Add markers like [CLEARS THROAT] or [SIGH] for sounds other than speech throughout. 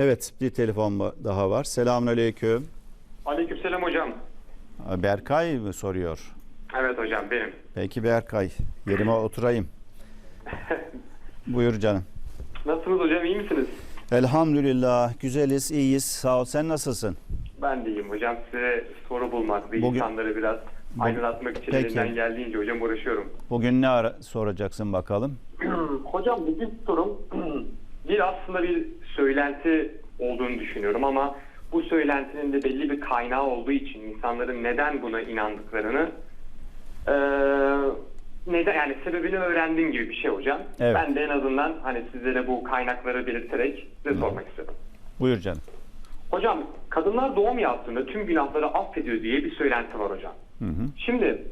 Evet bir telefon daha var. Selamünaleyküm. Aleykümselam hocam. Berkay mı soruyor? Evet hocam benim. Peki Berkay yerime oturayım. [LAUGHS] Buyur canım. Nasılsınız hocam iyi misiniz? Elhamdülillah güzeliz iyiyiz sağ ol sen nasılsın? Ben de iyiyim hocam. Size soru bulmak ve Bugün- insanları biraz aydınlatmak için Peki. elimden geldiğince hocam uğraşıyorum. Bugün ne ara soracaksın bakalım? [CLEARS THROAT] hocam bugün sorum [CLEARS THROAT] bir aslında bir söylenti olduğunu düşünüyorum ama bu söylentinin de belli bir kaynağı olduğu için insanların neden buna inandıklarını eee, neden yani sebebini öğrendiğim gibi bir şey hocam. Evet. Ben de en azından hani sizlere bu kaynakları belirterek size sormak istedim. Buyur canım. Hocam kadınlar doğum yaptığında tüm günahları affediyor diye bir söylenti var hocam. Hı hı. Şimdi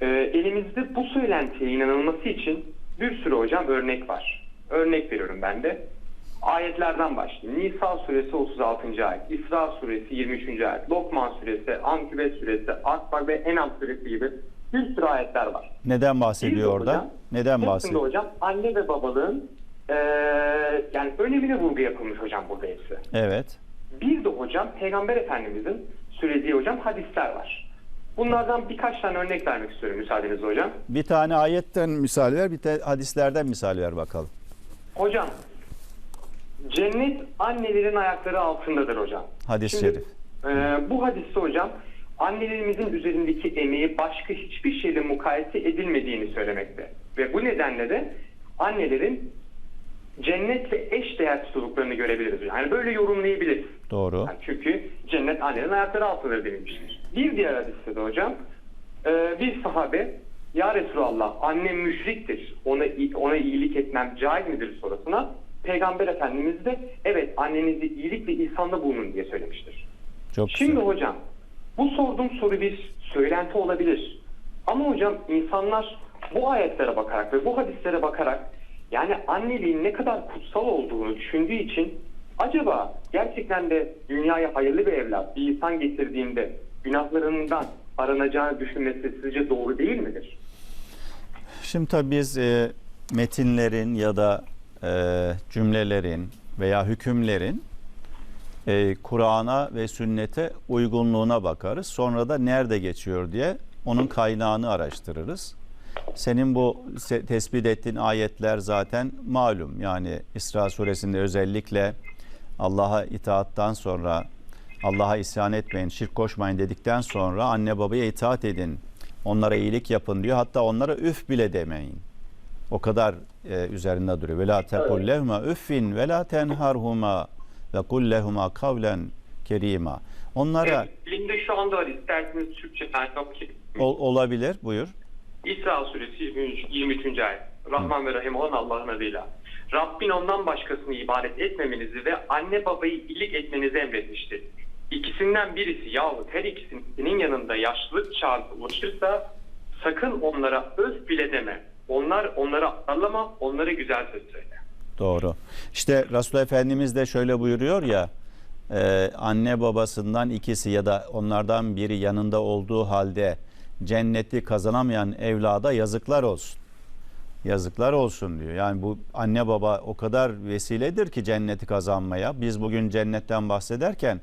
e, elimizde bu söylentiye inanılması için bir sürü hocam örnek var. Örnek veriyorum ben de. Ayetlerden başlayayım. Nisa suresi 36. ayet, İsra suresi 23. ayet, Lokman suresi, Ankübe suresi, Akbak ve Enam suresi gibi bir sürü ayetler var. Neden bahsediyor orada? hocam, Neden bahsediyor? hocam anne ve babalığın e, yani önemine vurgu yapılmış hocam burada hepsi. Evet. Bir de hocam Peygamber Efendimizin söylediği hocam hadisler var. Bunlardan birkaç tane örnek vermek istiyorum müsaadenizle hocam. Bir tane ayetten misal ver, bir de hadislerden misal ver bakalım. Hocam cennet annelerin ayakları altındadır hocam. Hadis-i şerif. e, bu hadiste hocam annelerimizin üzerindeki emeği başka hiçbir şeyle mukayese edilmediğini söylemekte. Ve bu nedenle de annelerin cennetle eş değer tutuluklarını görebiliriz. Yani böyle yorumlayabiliriz. Doğru. Yani çünkü cennet annelerin ayakları altındadır denilmiştir. Bir diğer hadiste de hocam e, bir sahabe ya Resulallah annem müşriktir ona ona iyilik etmem caiz midir sorusuna Peygamber Efendimiz de evet annenizi iyilik ve ihsanda bulunun diye söylemiştir. Çok Şimdi güzel. hocam bu sorduğum soru bir söylenti olabilir. Ama hocam insanlar bu ayetlere bakarak ve bu hadislere bakarak yani anneliğin ne kadar kutsal olduğunu düşündüğü için acaba gerçekten de dünyaya hayırlı bir evlat, bir insan getirdiğinde günahlarından aranacağını düşünmesi sizce doğru değil midir? Şimdi tabii biz e, metinlerin ya da e, cümlelerin veya hükümlerin e, Kur'an'a ve sünnete uygunluğuna bakarız. Sonra da nerede geçiyor diye onun kaynağını araştırırız. Senin bu tespit ettiğin ayetler zaten malum. Yani İsra suresinde özellikle Allah'a itaattan sonra Allah'a isyan etmeyin, şirk koşmayın dedikten sonra anne babaya itaat edin. Onlara iyilik yapın diyor. Hatta onlara üf bile demeyin. O kadar e, üzerinde duruyor. Ve la tekul lehuma üffin ve la tenharhuma ve kul lehuma kavlen kerima. Onlara Elimde şu anda var isterseniz Türkçe ol- olabilir. Buyur. İsra suresi 23. 23. ayet. Rahman ve Rahim olan Allah'ın adıyla. Rabbin ondan başkasını ibadet etmemenizi ve anne babayı iyilik etmenizi emretmiştir. İkisinden birisi yahut her ikisinin yanında yaşlılık çağına ulaşırsa sakın onlara öf bile deme. Onlar onlara ağırlama, onlara güzel söz söyle. Doğru. İşte Resulullah Efendimiz de şöyle buyuruyor ya e, anne babasından ikisi ya da onlardan biri yanında olduğu halde cenneti kazanamayan evlada yazıklar olsun. Yazıklar olsun diyor. Yani bu anne baba o kadar vesiledir ki cenneti kazanmaya. Biz bugün cennetten bahsederken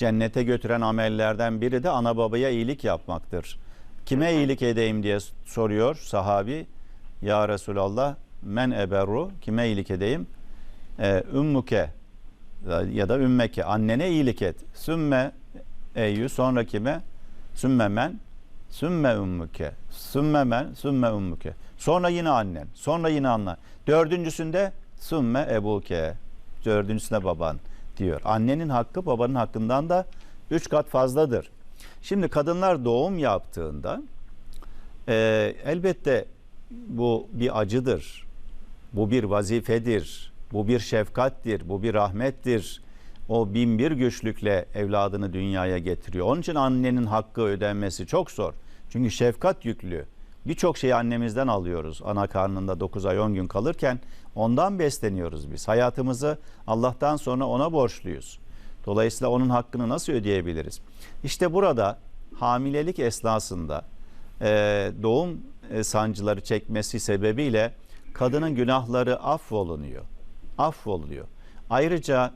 cennete götüren amellerden biri de ana babaya iyilik yapmaktır. Kime iyilik edeyim diye soruyor sahabi. Ya Resulallah men eberru kime iyilik edeyim? Ee, ümmüke ya da ümmeke annene iyilik et. Sümme eyyü sonra kime? Sümme men sümme ümmüke sümme men sümme ümmüke. Sonra yine annen. Sonra yine annen. Dördüncüsünde sümme ebuke. Dördüncüsünde baban diyor. Annenin hakkı babanın hakkından da üç kat fazladır. Şimdi kadınlar doğum yaptığında e, elbette bu bir acıdır. Bu bir vazifedir. Bu bir şefkattir. Bu bir rahmettir. O bin bir güçlükle evladını dünyaya getiriyor. Onun için annenin hakkı ödenmesi çok zor. Çünkü şefkat yüklü. Birçok şeyi annemizden alıyoruz. Ana karnında 9 ay 10 gün kalırken ondan besleniyoruz biz. Hayatımızı Allah'tan sonra ona borçluyuz. Dolayısıyla onun hakkını nasıl ödeyebiliriz? İşte burada hamilelik esnasında e, doğum e, sancıları çekmesi sebebiyle kadının günahları affolunuyor. Affoluyor. Ayrıca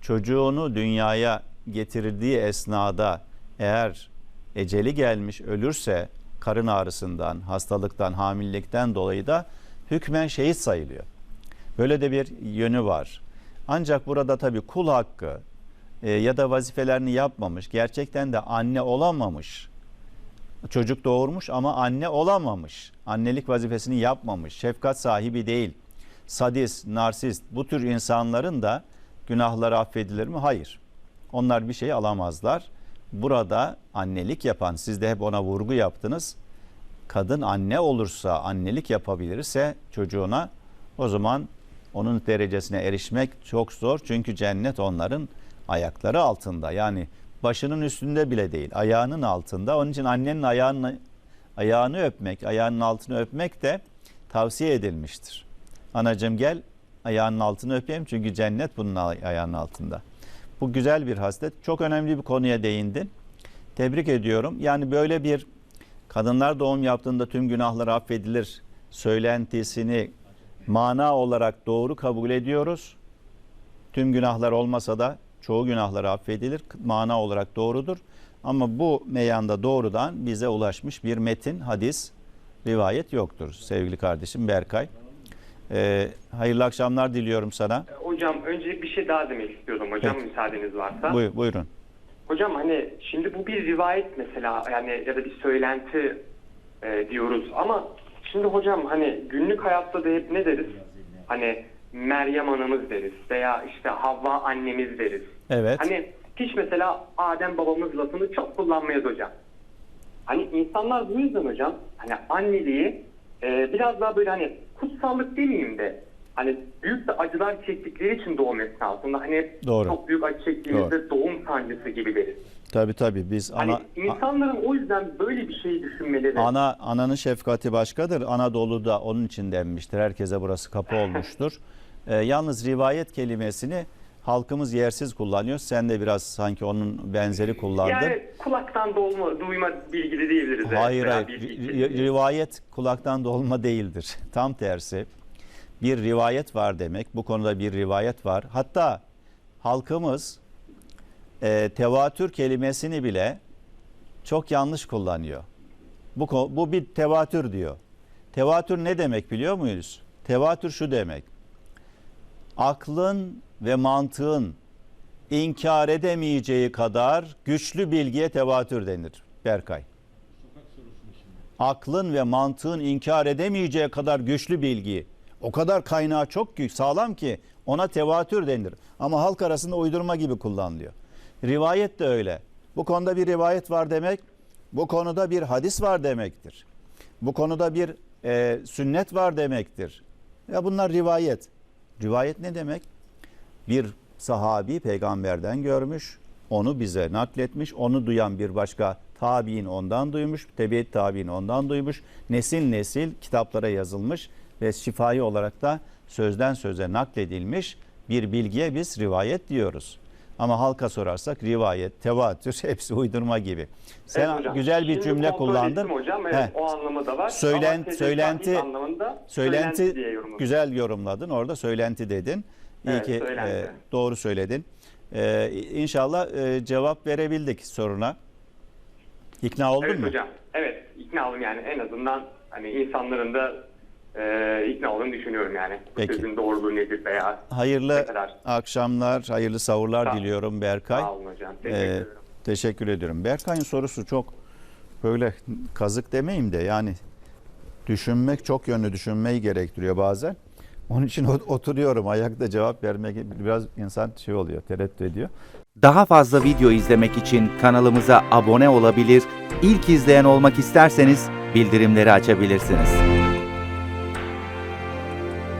çocuğunu dünyaya getirdiği esnada eğer eceli gelmiş ölürse karın ağrısından, hastalıktan, hamilelikten dolayı da hükmen şehit sayılıyor. Böyle de bir yönü var. Ancak burada tabii kul hakkı e, ya da vazifelerini yapmamış, gerçekten de anne olamamış. Çocuk doğurmuş ama anne olamamış. Annelik vazifesini yapmamış. Şefkat sahibi değil. Sadist, narsist bu tür insanların da günahları affedilir mi? Hayır. Onlar bir şey alamazlar. Burada annelik yapan, siz de hep ona vurgu yaptınız. Kadın anne olursa, annelik yapabilirse çocuğuna o zaman onun derecesine erişmek çok zor. Çünkü cennet onların ayakları altında. Yani başının üstünde bile değil, ayağının altında. Onun için annenin ayağını ayağını öpmek, ayağının altını öpmek de tavsiye edilmiştir. Anacığım gel ayağının altını öpeyim çünkü cennet bunun ay- ayağının altında. Bu güzel bir haslet. Çok önemli bir konuya değindin. Tebrik ediyorum. Yani böyle bir kadınlar doğum yaptığında tüm günahlar affedilir söylentisini mana olarak doğru kabul ediyoruz. Tüm günahlar olmasa da çoğu günahlar affedilir. Mana olarak doğrudur. Ama bu meyanda doğrudan bize ulaşmış bir metin, hadis, rivayet yoktur sevgili kardeşim Berkay. Ee, hayırlı akşamlar diliyorum sana. Hocam önce bir şey daha demek istiyordum hocam müsaadeniz varsa. Buyur, buyurun. Hocam hani şimdi bu bir rivayet mesela yani ya da bir söylenti e, diyoruz ama şimdi hocam hani günlük hayatta da hep ne deriz? Hani Meryem anamız deriz veya işte Havva annemiz deriz. Evet. Hani hiç mesela Adem babamız lafını çok kullanmayız hocam. Hani insanlar bu yüzden hocam hani anneliği e, biraz daha böyle hani kutsallık demeyeyim de hani büyük de acılar çektikleri için doğum esnasında hani Doğru. çok büyük acı çektiğimizde doğum sancısı gibi deriz. Tabii tabii biz Hani ana insanların o yüzden böyle bir şey düşünmeleri. ana ananın şefkati başkadır. Anadolu'da onun için denmiştir. Herkese burası kapı olmuştur. [LAUGHS] Ee, yalnız rivayet kelimesini halkımız yersiz kullanıyor. Sen de biraz sanki onun benzeri kullandın. yani kulaktan dolma, duyma bilgili diyebiliriz. Hayır hayır. bilgi Ri- içeriği. Rivayet kulaktan dolma değildir. [LAUGHS] Tam tersi. Bir rivayet var demek. Bu konuda bir rivayet var. Hatta halkımız e, tevatür kelimesini bile çok yanlış kullanıyor. Bu, bu bir tevatür diyor. Tevatür ne demek biliyor muyuz? Tevatür şu demek. Aklın ve mantığın inkar edemeyeceği kadar güçlü bilgiye tevatür denir. Berkay aklın ve mantığın inkar edemeyeceği kadar güçlü bilgi, o kadar kaynağı çok ki sağlam ki ona tevatür denir. Ama halk arasında uydurma gibi kullanılıyor. Rivayet de öyle. Bu konuda bir rivayet var demek, bu konuda bir hadis var demektir. Bu konuda bir e, sünnet var demektir. Ya bunlar rivayet. Rivayet ne demek? Bir sahabi peygamberden görmüş, onu bize nakletmiş, onu duyan bir başka tabi'in ondan duymuş, tebiet tabi'in ondan duymuş, nesil nesil kitaplara yazılmış ve şifai olarak da sözden söze nakledilmiş bir bilgiye biz rivayet diyoruz. Ama halka sorarsak rivayet, tevatür [LAUGHS] hepsi uydurma gibi. Sen Evet hocam. güzel bir Şimdi cümle kullandın. Hocam, evet, o anlamı da var. Söylen- söylenti- anlamında Söylenti diye yorumladım. güzel yorumladın. Orada söylenti dedin. İyi Evet, ki e, doğru söyledin. E, inşallah e, cevap verebildik soruna. İkna oldun Evet mu? hocam. Evet ikna oldum yani en azından hani insanların da e, ikna olduğunu düşünüyorum yani. Bu Peki. Sözün doğruluğu nedir veya Hayırlı Ne kadar? akşamlar, hayırlı savurlar Sağ- diliyorum Berkay. sağ olun hocam. Teşekkür E, ederim. teşekkür ediyorum. Berkay'ın sorusu çok böyle kazık demeyeyim de yani düşünmek çok yönlü düşünmeyi gerektiriyor bazen. Onun için ot- oturuyorum ayakta cevap vermek biraz insan şey oluyor, tereddüt ediyor. Daha fazla video izlemek için kanalımıza abone olabilir, ilk izleyen olmak isterseniz bildirimleri açabilirsiniz.